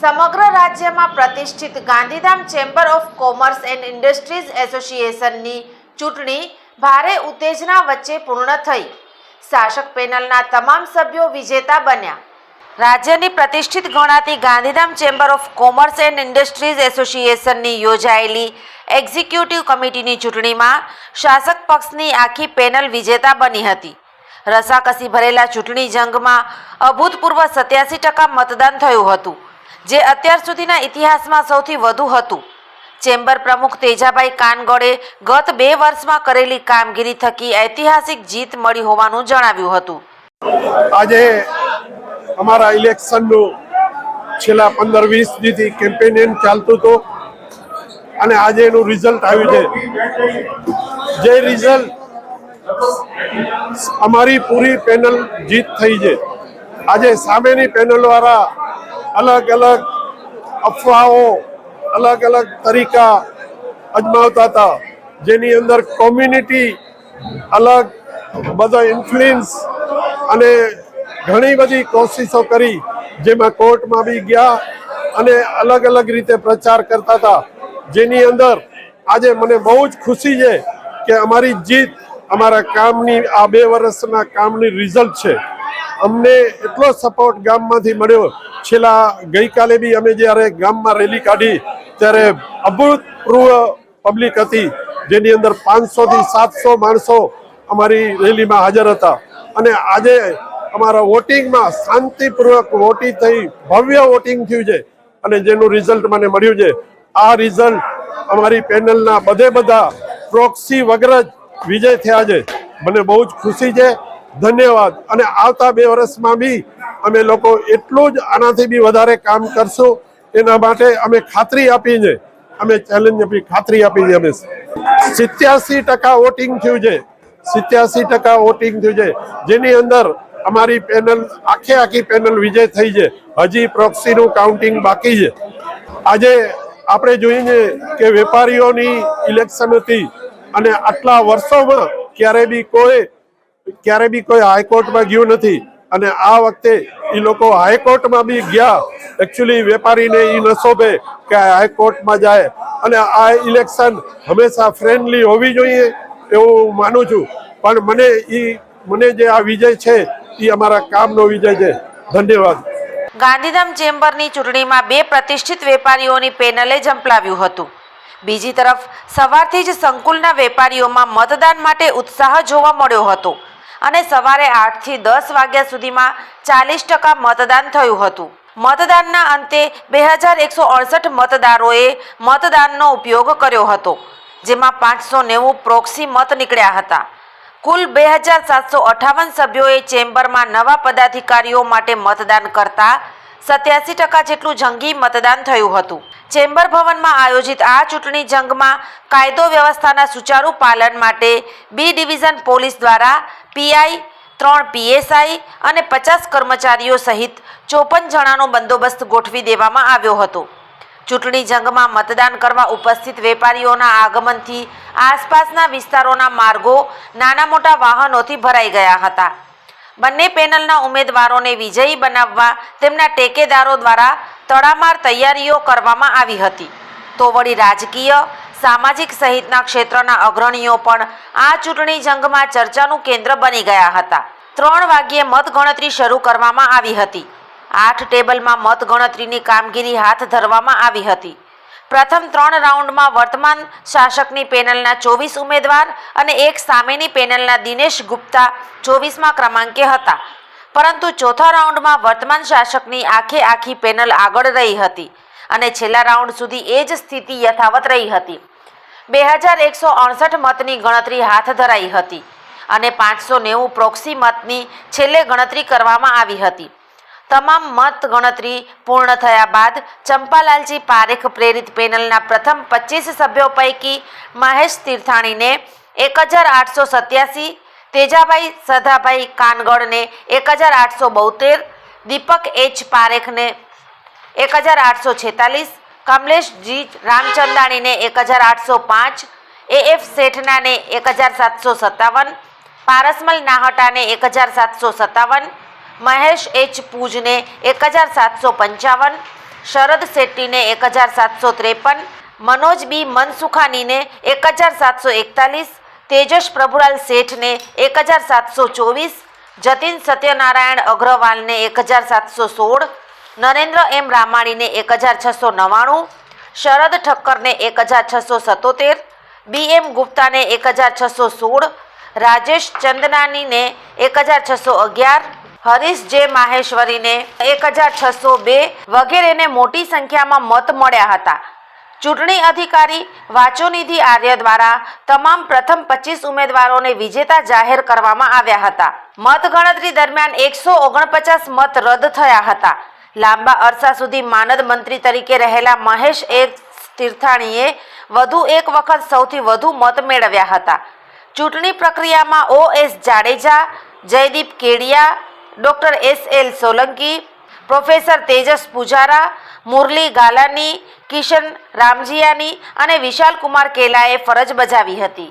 સમગ્ર રાજ્યમાં પ્રતિષ્ઠિત Gandhidham chamber of commerce and industries એસોસિએશનની ચૂંટણી ભારે ઉત્તેજના વચ્ચે પૂર્ણ થઈ. શાસક પેનલના તમામ સભ્યો વિજેતા બન્યા. રાજ્યની પ્રતિષ્ઠિત ગણાતી Gandhidham chamber of commerce and industries એસોસિએશનની યોજાયેલી એક્ઝિક્યુટિવ કમિટીની ચૂંટણીમાં શાસક પક્ષની આખી પેનલ વિજેતા બની હતી. રસાકસી ભરેલા ચૂંટણી જંગમાં અભૂતપૂર્વ સત્યાસી ટકા મતદાન થયું હતું. જે અત્યાર સુધીના ઇતિહાસમાં સૌથી વધુ હતું. ચેમ્બર પ્રમુખ તેજાભાઈ કાનગોડે ગત બે વર્ષમાં કરેલી કામગીરી થકી ઐતિહાસિક જીત મળી હોવાનું જણાવ્યું હતું. આજે અમારા ઇલેક્શનનું છેલ્લા પંદર વીસ દીથી કેમ્પેનિયન ચાલતું હતું અને આજે એનું રિઝલ્ટ આવ્યું છે. જે રિઝલ્ટ અમારી પૂરી પેનલ જીત થઈ છે. આજે સામેની પેનલ વાળા અલગ અલગ અફવાઓ, અલગ અલગ તરીકા અજમાવતા હતા, જેની અંદર કોમ્યુનિટી અલગ બધા ઇન્ફ્લુઅન્સ અને ઘણી બધી કોશિશો કરી, જેમાં કોર્ટમાં બી ગયા અને અલગ અલગ રીતે પ્રચાર કરતા હતા. જેની અંદર આજે મને બહુ જ ખુશી છે કે અમારી જીત અમારા કામની, આ બે વર્ષના કામની રિઝલ્ટ છે. અમને એટલો સપોર્ટ ગામમાંથી મળ્યો. છેલ્લા ગઈકાલે બી અમે જ્યારે ગામમાં રેલી કાઢી, ત્યારે અભૂતપૂર્વ પબ્લિક હતી, જેની અંદર પાંચસો થી સાતસો માણસો અમારી રેલીમાં હાજર હતા. અને આજે અમારા વોટિંગમાં શાંતિપૂર્વક વોટિંગ થઈ, ભવ્ય વોટિંગ થયું છે. અને જેનું રિઝલ્ટ મને મળ્યું છે. આ રિઝલ્ટ અમારી પેનલના બધે બધા પ્રોક્સી વગર જ વિજય થયા છે. મને બહુ જ ખુશી છે. ધન્યવાદ. અને આવતા બે વર્ષમાં બી અમે લોકો એટલું જ આનાથી બી વધારે કામ કરશું. એના માટે અમે ખાતરી આપીને, અમે ચેલેન્જ આપી, ખાતરી આપીને અમે સિત્યાસી ટકા વોટિંગ થયું છે. સિત્યાસી ટકા વોટિંગ થયું છે. જેની અંદર અમારી પેનલ આખે આખી પેનલ વિજય થઈ છે. હજી પ્રોક્સીનું કાઉન્ટિંગ બાકી છે. આજે આપણે જોઈએ કે વેપારીઓની ઇલેક્શન હતી. અને આટલા વર્ષોમાં ક્યારે બી કોઈ ક્યારે બી કોઈ હાઈકોર્ટમાં ગયું નથી. અને આ વખતે એ લોકો હાઈકોર્ટમાં બી ગયા. એકચ્યુઅલી વેપારીને એ ન શોભે કે હાઈકોર્ટમાં જાય. અને આ ઇલેક્શન હંમેશા ફ્રેન્ડલી હોવી જોઈએ એવું માનું છું. પણ મને એ મને જે આ વિજય છે એ અમારા કામનો વિજય છે. ધન્યવાદ. ગાંધીધામ ચેમ્બરની ચૂંટણીમાં બે પ્રતિષ્ઠિત વેપારીઓની પેનલે ઝંપલાવ્યું હતું. બીજી તરફ, સવારથી જ સંકુલના વેપારીઓમાં મતદાન માટે ઉત્સાહ જોવા મળ્યો હતો. અને સવારે આઠથી દસ વાગ્યા સુધીમાં ચાલીસ ટકા મતદાન થયું હતું. મતદાનના અંતે બે હજાર એકસો અડસઠ મતદારોએ મતદાનનો ઉપયોગ કર્યો હતો, જેમાં પાંચસો નેવું પ્રોક્સી મત નીકળ્યા હતા. કુલ બે હજાર સાતસો અઠાવન સભ્યોએ ચેમ્બરમાં નવા પદાધિકારીઓ માટે મતદાન કરતા સત્યાસી ટકા જેટલું જંગી મતદાન થયું હતું. ચેમ્બર ભવનમાં આયોજિત આ ચૂંટણી જંગમાં કાયદો વ્યવસ્થાના સુચારુ પાલન માટે બી ડિવિઝન પોલીસ દ્વારા પીઆઈ, ત્રણ પીએસઆઈ અને પચાસ કર્મચારીઓ સહિત ચોપન જણાનો બંદોબસ્ત ગોઠવી દેવામાં આવ્યો હતો. ચૂંટણી જંગમાં મતદાન કરવા ઉપસ્થિત વેપારીઓના આગમનથી આસપાસના વિસ્તારોના માર્ગો નાના મોટા વાહનોથી ભરાઈ ગયા હતા. બંને પેનલના ઉમેદવારોને વિજયી બનાવવા તેમના ટેકેદારો દ્વારા તડામાર તૈયારીઓ કરવામાં આવી હતી. તો વળી રાજકીય સામાજિક સહિતના ક્ષેત્રના અગ્રણીઓ પણ આ ચૂંટણી જંગમાં ચર્ચાનું કેન્દ્ર બની ગયા હતા. ત્રણ વાગ્યે મતગણતરી શરૂ કરવામાં આવી હતી. આઠ ટેબલમાં મતગણતરીની કામગીરી હાથ ધરવામાં આવી હતી. પ્રથમ ત્રણ રાઉન્ડમાં વર્તમાન શાસકની પેનલના ચોવીસ ઉમેદવાર અને એક સામેની પેનલના દિનેશ ગુપ્તા ચોવીસમાં ક્રમાંકે હતા. પરંતુ ચોથા રાઉન્ડમાં વર્તમાન શાસકની આખે આખી પેનલ આગળ રહી હતી અને છેલ્લા રાઉન્ડ સુધી એ જ સ્થિતિ યથાવત રહી હતી. બે હજાર એકસો અડસઠ મતની ગણતરી હાથ ધરાઈ હતી અને પાંચસો નેવું પ્રોક્સી મતની છેલ્લે ગણતરી કરવામાં આવી હતી. તમામ મત ગણતરી પૂર્ણ થયા બાદ ચંપાલાલજી પારેખ પ્રેરિત પેનલના પ્રથમ પચીસ સભ્યો પૈકી મહેશ તીર્થાણીને એક હજાર આઠસો સત્યાસી, તેજાભાઈ સધાભાઈ કાનગડને એક હજાર આઠસો બોતેર, દીપક એચ પારેખને એક હજાર આઠસો છેતાલીસ કમલેશ જી રામચંદાણીને એક હજાર આઠસો પાંચ, એ એફ શેઠનાને એક હજાર સાતસો સત્તાવન, પારસમલ નાહટાને એક હજાર સાતસો સત્તાવન, મહેશ એચ પૂજને એક હજાર સાતસો પંચાવન, શરદ શેટ્ટીને એક હજાર સાતસો ત્રેપન, મનોજ બી મનસુખાનીને એક હજાર સાતસો એકતાલીસ, તેજસ પ્રભુલાલ શેઠને એક હજાર સાતસો ચોવીસ, જતીન સત્યનારાયણ અગ્રવાલને એક હજાર સાતસો સોળ નરેન્દ્ર એમ રામાણીને એક હજાર છસો નવ્વાણું, શરદ ઠક્કરને એક હજાર છસો સત્તોતેર, બી એમ ગુપ્તાને એક હજાર છસો સોળ, રાજેશ ચંદનાનીને એક હજાર છસો અગિયાર, હરીશ જે માહેશ્વરીને એક હજાર છસો બે વગેરેને મોટી સંખ્યામાં મત મળ્યા હતા. ચૂંટણી અધિકારી વાચોનિધિ આર્ય દ્વારા તમામ પ્રથમ પચીસ ઉમેદવારોને વિજેતા જાહેર કરવામાં આવ્યા હતા. મતગણતરી દરમિયાન એકસો ઓગણપચાસ મત રદ થયા હતા. લાંબા અરસા સુધી માનદ મંત્રી તરીકે રહેલા મહેશ એક તીર્થાણીએ વધુ એક વખત સૌથી વધુ મત મેળવ્યા હતા. ચૂંટણી પ્રક્રિયામાં O S Jadeja, Jaydeep Kedia, doctor S L Solanki, professor Tejas Pujara, Murali Galani, Kishan Ramjiyani અને વિશાલ કુમાર કેલાએ ફરજ બજાવી હતી.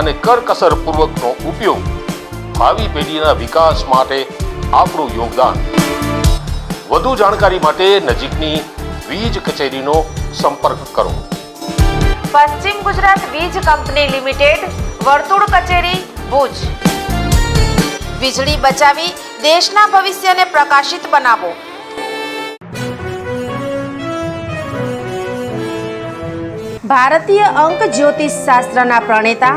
અને કરકસરપૂર્વકનો ઉપયોગ ભાવિ પેઢીના વિકાસ માટે આપણું યોગદાન. વધુ જાણકારી માટે નજીકની વીજ કચેરીનો સંપર્ક કરો. પશ્ચિમ ગુજરાત વીજ કંપની લિમિટેડ વર્તુળ કચેરી ભુજ. વીજળી બચાવી દેશના ભવિષ્યને પ્રકાશિત બનાવો. ભારતીય અંક જ્યોતિષ શાસ્ત્રના પ્રણેતા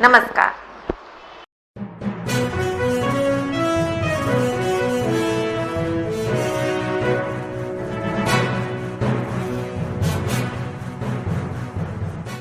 નમસ્કાર.